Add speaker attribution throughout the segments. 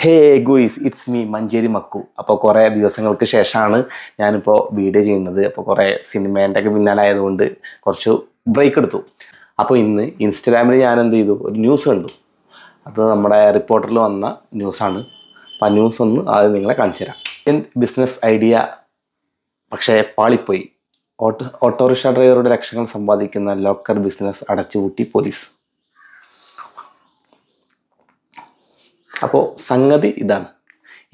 Speaker 1: Hey guys it's me Manjeri Makku. അപ്പോൾ കുറേ ദിവസങ്ങൾക്ക് ശേഷമാണ് ഞാനിപ്പോൾ വീഡിയോ ചെയ്യുന്നത്. അപ്പോൾ കുറേ സിനിമേന്റെ ഒക്കെ പിന്നാലായതുകൊണ്ട് കുറച്ച് ബ്രേക്ക് എടുത്തു. അപ്പോൾ ഇന്ന് ഇൻസ്റ്റഗ്രാമിൽ ഞാൻ എന്ത് ചെയ്തു? ഒരു ന്യൂസ് കണ്ടു. അത് നമ്മുടെ റിപ്പോർട്ടറിൽ വന്ന ന്യൂസാണ് അപ്പോൾ ആ ന്യൂസ് ഒന്ന് ആദ്യം നിങ്ങളെ കാണിച്ചു തരാം. എന്റെ ബിസിനസ് ഐഡിയ പക്ഷേ പാളിപ്പോയി. ഓട്ടോ ഓട്ടോറിക്ഷ ഡ്രൈവറുടെ ലക്ഷങ്ങൾ സമ്പാദിക്കുന്ന ലോക്കർ ബിസിനസ് അടച്ചുപൂട്ടി പോലീസ് അപ്പോൾ സംഗതി ഇതാണ്.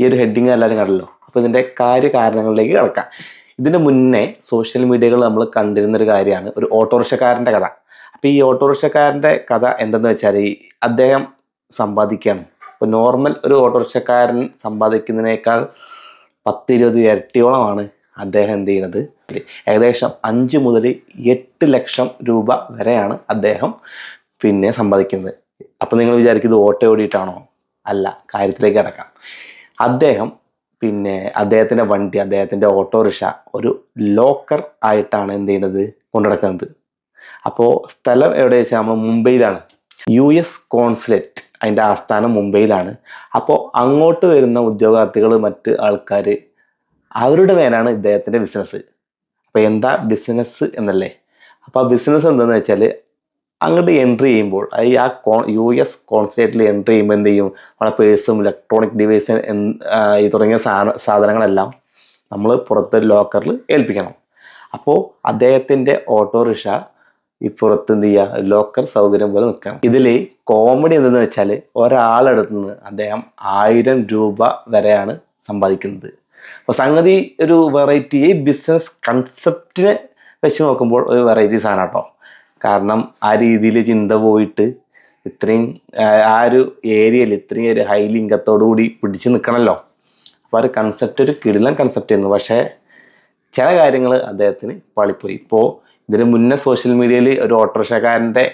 Speaker 1: ഈ ഒരു ഹെഡിങ് എല്ലാവരും കണ്ടല്ലോ. അപ്പോൾ ഇതിന്റെ കാര്യകാരണങ്ങളിലേക്ക് കിടക്കാം. ഇതിന്റെ മുന്നേ സോഷ്യൽ മീഡിയകൾ നമ്മൾ കണ്ടിരുന്ന ഒരു കാര്യമാണ് ഒരു ഓട്ടോറിക്ഷക്കാരന്റെ കഥ. അപ്പോൾ ഈ ഓട്ടോറിക്ഷക്കാരന്റെ കഥ എന്തെന്ന് വെച്ചാൽ ഈ അദ്ദേഹം സമ്പാദിക്കുകയാണ്. ഇപ്പോൾ നോർമൽ ഒരു ഓട്ടോറിക്ഷക്കാരൻ സമ്പാദിക്കുന്നതിനേക്കാൾ പത്ത് ഇരുപത് ഇരട്ടിയോളമാണ് അദ്ദേഹം എന്ത് ചെയ്യുന്നത്? ഏകദേശം അഞ്ച് മുതൽ എട്ട് ലക്ഷം രൂപ വരെയാണ് അദ്ദേഹം പിന്നെ സമ്പാദിക്കുന്നത്. അപ്പോൾ നിങ്ങൾ വിചാരിക്കും ഇത് ഓട്ടോ ഓടിയിട്ടാണോ അല്ല കാര്യത്തിലേക്ക് കിടക്കാം. അദ്ദേഹം പിന്നെ അദ്ദേഹത്തിന്റെ വണ്ടി അദ്ദേഹത്തിന്റെ ഓട്ടോറിക്ഷ ഒരു ലോക്കർ ആയിട്ടാണ് എന്ത് ചെയ്യുന്നത്? കൊണ്ടുനടക്കുന്നത്. അപ്പോൾ സ്ഥലം എവിടെ വെച്ചാൽ നമ്മൾ മുംബൈയിലാണ്. യു എസ് കോൺസുലേറ്റ് അതിന്റെ ആസ്ഥാനം മുംബൈയിലാണ്. അപ്പോൾ അങ്ങോട്ട് വരുന്ന ഉദ്യോഗാർത്ഥികൾ മറ്റ് ആൾക്കാർ അവരുടെ മേലാണ് ഇദ്ദേഹത്തിന്റെ ബിസിനസ് അപ്പോൾ എന്താ ബിസിനസ് എന്നല്ലേ? അപ്പോൾ ആ ബിസിനസ് എന്താണെന്ന് വെച്ചാൽ അങ്ങോട്ട് എൻട്രി ചെയ്യുമ്പോൾ അത് ആ കോൺ യു എസ് കോൺസുലേറ്റിൽ എൻട്രി ചെയ്യുമ്പോൾ എന്ത് ചെയ്യും? നമ്മുടെ പേഴ്സും ഇലക്ട്രോണിക് ഡിവൈസ് ഈ തുടങ്ങിയ സാധന സാധനങ്ങളെല്ലാം നമ്മൾ പുറത്തെ ലോക്കറിൽ ഏൽപ്പിക്കണം. അപ്പോൾ അദ്ദേഹത്തിന്റെ ഓട്ടോറിക്ഷ ഈ പുറത്ത് എന്ത് ചെയ്യുക? ലോക്കർ സൗകര്യം പോലെ നിൽക്കണം. ഇതിൽ കോമഡി എന്തെന്ന് വെച്ചാൽ ഒരാളെടുത്ത് നിന്ന് അദ്ദേഹം ആയിരം രൂപ വരെയാണ് സമ്പാദിക്കുന്നത്. അപ്പോൾ സംഗതി ഒരു വെറൈറ്റി ഈ ബിസിനസ് കൺസെപ്റ്റിനെ വെച്ച് നോക്കുമ്പോൾ ഒരു വെറൈറ്റി സാധനം കേട്ടോ. കാരണം ആ രീതിയിൽ ചിന്ത പോയിട്ട് ഇത്രയും ആ, ഒരു ഏരിയയിൽ ഇത്രയും ഒരു ഹൈ ലിംഗത്തോടു കൂടി പിടിച്ച് നിൽക്കണമല്ലോ അപ്പോൾ ഒരു കൺസെപ്റ്റ് ഒരു കിടിലൻ കൺസെപ്റ്റ് ആയിരുന്നു. പക്ഷേ ചില കാര്യങ്ങൾ അദ്ദേഹത്തിന് പാളിപ്പോയി. ഇപ്പോൾ ഇതിന് മുന്നേ സോഷ്യൽ മീഡിയയിൽ ഒരു ഓട്ടോറിക്ഷക്കാരന്റെ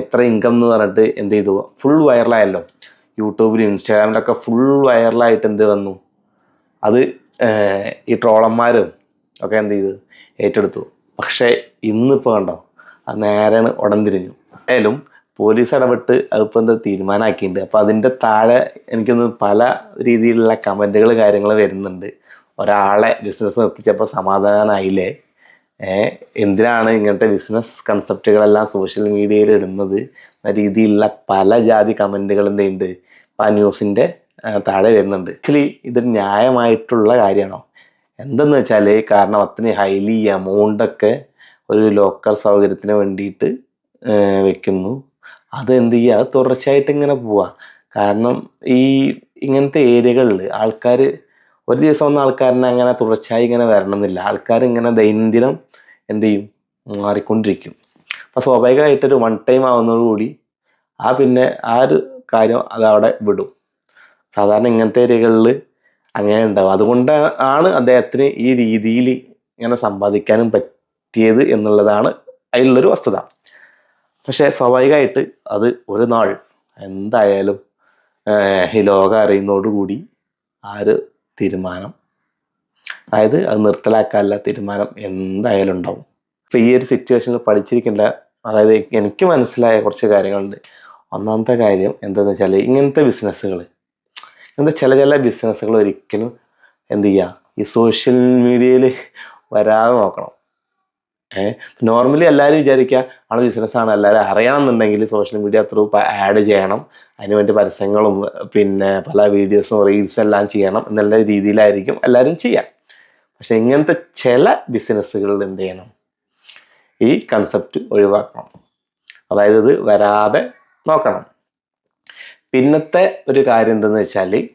Speaker 1: ഇത്ര ഇൻകം എന്ന് പറഞ്ഞിട്ട് എന്ത് ചെയ്തു? ഫുൾ വൈറലായല്ലോ യൂട്യൂബിലും ഇൻസ്റ്റാഗ്രാമിലൊക്കെ ഫുൾ വൈറലായിട്ട് എന്ത് വന്നു? അത് ഈ ട്രോളന്മാരും ഒക്കെ എന്ത് ചെയ്തു? ഏറ്റെടുത്തു. പക്ഷേ ഇന്നിപ്പോൾ കണ്ടോ? അത് നേരെയാണ് ഉടൻ ഏതായാലും പോലീസ് ഇടപെട്ട് അതിപ്പോൾ എന്താ തീരുമാനമാക്കിയിട്ടുണ്ട്. അപ്പോൾ അതിന്റെ താഴെ എനിക്കൊന്ന് പല രീതിയിലുള്ള കമന്റുകൾ കാര്യങ്ങൾ വരുന്നുണ്ട്. ഒരാളെ ബിസിനസ് നിർത്തിച്ചപ്പോൾ സമാധാനമായില്ലേ എന്തിനാണ് ഇങ്ങനത്തെ ബിസിനസ് കൺസെപ്റ്റുകളെല്ലാം സോഷ്യൽ മീഡിയയിൽ ഇടുന്നത്? എന്ന രീതിയിലുള്ള പല ജാതി കമന്റുകൾ എന്തുണ്ട് ആ ന്യൂസിന്റെ താഴെ വരുന്നുണ്ട്. ആക്ച്വലി ഇത് ന്യായമായിട്ടുള്ള കാര്യമാണോ? എന്തെന്ന് വെച്ചാൽ കാരണം അത്രയും ഹൈലി എമൗണ്ടൊക്കെ ഒരു ലോക്കർ സൗകര്യത്തിന് വേണ്ടിയിട്ട് വെക്കുന്നു. അത് എന്ത് ചെയ്യുക അത് തുടർച്ചയായിട്ട് ഇങ്ങനെ പോവുക കാരണം ഈ ഇങ്ങനത്തെ ഏരിയകളിൽ ആൾക്കാർ ഒരു ദിവസം ഒന്നും ആൾക്കാരനെ അങ്ങനെ തുടർച്ചയായി ഇങ്ങനെ വരണമെന്നില്ല. ആൾക്കാർ ഇങ്ങനെ ദൈനംദിനം എന്ത് ചെയ്യും? മാറിക്കൊണ്ടിരിക്കും. അപ്പോൾ സ്വാഭാവികമായിട്ടൊരു വൺ ടൈം ആവുന്നതോടുകൂടി ആ പിന്നെ ആ ഒരു കാര്യം അതവിടെ വിടും. സാധാരണ ഇങ്ങനത്തെ ഏരിയകളിൽ അങ്ങനെ ഉണ്ടാവും. അതുകൊണ്ട് ആണ് അദ്ദേഹത്തിന് ഈ രീതിയിൽ ഇങ്ങനെ സമ്പാദിക്കാനും പറ്റിയത് എന്നുള്ളതാണ് അതിലുള്ളൊരു വസ്തുത. പക്ഷേ സ്വാഭാവികമായിട്ട് അത് ഒരു നാൾ എന്തായാലും ഈ ലോകം അറിയുന്നതോടുകൂടി ആ ഒരു തീരുമാനം? അതായത് അത് നിർത്തലാക്കാനുള്ള തീരുമാനം എന്തായാലും ഉണ്ടാവും. അപ്പോൾ ഈ ഒരു സിറ്റുവേഷനിൽ പഠിച്ചിരിക്കേണ്ട അതായത് എനിക്ക് മനസ്സിലായ കുറച്ച് കാര്യങ്ങളുണ്ട്. ഒന്നാമത്തെ കാര്യം എന്താണെന്ന് വെച്ചാൽ ഇങ്ങനത്തെ ബിസിനസ്സുകൾ ഇങ്ങനത്തെ ചില ചില ബിസിനസ്സുകൾ ഒരിക്കലും എന്ത് ചെയ്യുക ഈ സോഷ്യൽ മീഡിയയിൽ വരാതെ നോക്കണം. ഏഹ് നോർമലി എല്ലാവരും വിചാരിക്കുക ആണ് ബിസിനസ്സാണ് എല്ലാവരും അറിയണമെന്നുണ്ടെങ്കിൽ സോഷ്യൽ മീഡിയ ത്രൂ ആഡ് ചെയ്യണം. അതിനുവേണ്ടി പരസ്യങ്ങളും പിന്നെ പല വീഡിയോസും റീൽസും എല്ലാം ചെയ്യണം. എന്നുള്ള രീതിയിലായിരിക്കും എല്ലാവരും ചെയ്യാം. പക്ഷെ ഇങ്ങനത്തെ ചില ബിസിനസ്സുകളിൽ എന്ത് ചെയ്യണം? ഈ കൺസെപ്റ്റ് ഒഴിവാക്കണം. അതായത് ഇത് വരാതെ നോക്കണം. പിന്നത്തെ ഒരു കാര്യം എന്തെന്ന് വെച്ചാൽ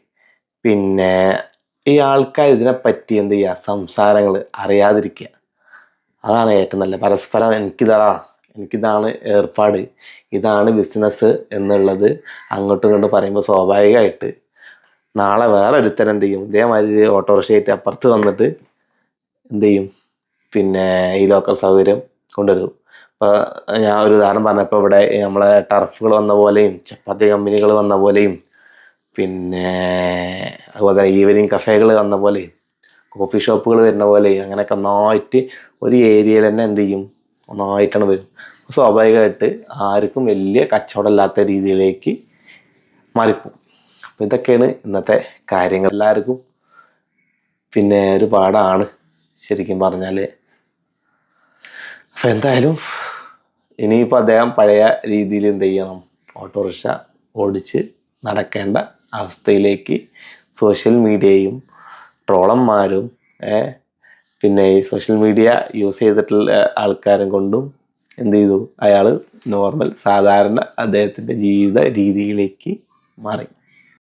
Speaker 1: പിന്നെ ഈ ആൾക്കാർ ഇതിനെപ്പറ്റി എന്ത് ചെയ്യുക സംസാരങ്ങൾ അറിയാതിരിക്കുക. അതാണ് ഏറ്റവും നല്ല പരസ്പരം എനിക്കിതാ എനിക്കിതാണ് ഏർപ്പാട്. ഇതാണ് ബിസിനസ് എന്നുള്ളത് അങ്ങോട്ടും ഇങ്ങോട്ടും പറയുമ്പോൾ സ്വാഭാവികമായിട്ട്. നാളെ വേറെ ഒരുത്തൻ എന്ത് ചെയ്യും? ഇതേമാതിരി ഓട്ടോറിക്ഷയായിട്ട് അപ്പുറത്ത് വന്നിട്ട് എന്ത് ചെയ്യും? പിന്നെ ഈ ലോക്കൽ സൗകര്യം കൊണ്ടുവരും. ഇപ്പോൾ ഞാൻ ഒരു ഉദാഹരണം പറഞ്ഞപ്പോൾ ഇവിടെ നമ്മളെ ടർഫുകൾ വന്ന പോലെയും ചപ്പാത്തി കമ്പനികൾ വന്ന പോലെയും പിന്നെ അതുപോലെ ഈവനിങ് കഫേകൾ വന്ന പോലെയും കോഫി ഷോപ്പുകൾ വരുന്ന പോലെ അങ്ങനെയൊക്കെ ഒന്നായിട്ട് ഒരു ഏരിയയിൽ തന്നെ എന്ത് ചെയ്യും? ഒന്നായിട്ടാണ് വരും. സ്വാഭാവികമായിട്ട് ആർക്കും വലിയ കച്ചവടമില്ലാത്ത രീതിയിലേക്ക് മാറിപ്പോകും. അപ്പോൾ ഇതൊക്കെയാണ് ഇന്നത്തെ കാര്യങ്ങൾ. എല്ലാവർക്കും പിന്നെ ഒരു പാടാണ് ശരിക്കും പറഞ്ഞാൽ അപ്പം എന്തായാലും ഇനിയിപ്പോൾ അദ്ദേഹം പഴയ രീതിയിൽ എന്ത് ചെയ്യണം? ഓട്ടോറിക്ഷ ഓടിച്ച് നടക്കേണ്ട അവസ്ഥയിലേക്ക് സോഷ്യൽ മീഡിയയും ട്രോളന്മാരും പിന്നെ ഈ സോഷ്യൽ മീഡിയ യൂസ് ചെയ്തിട്ടുള്ള ആൾക്കാരും കൊണ്ടും എന്ത് ചെയ്തു? അയാൾ നോർമൽ സാധാരണ അദ്ദേഹത്തിന്റെ ജീവിത രീതിയിലേക്ക് മാറി.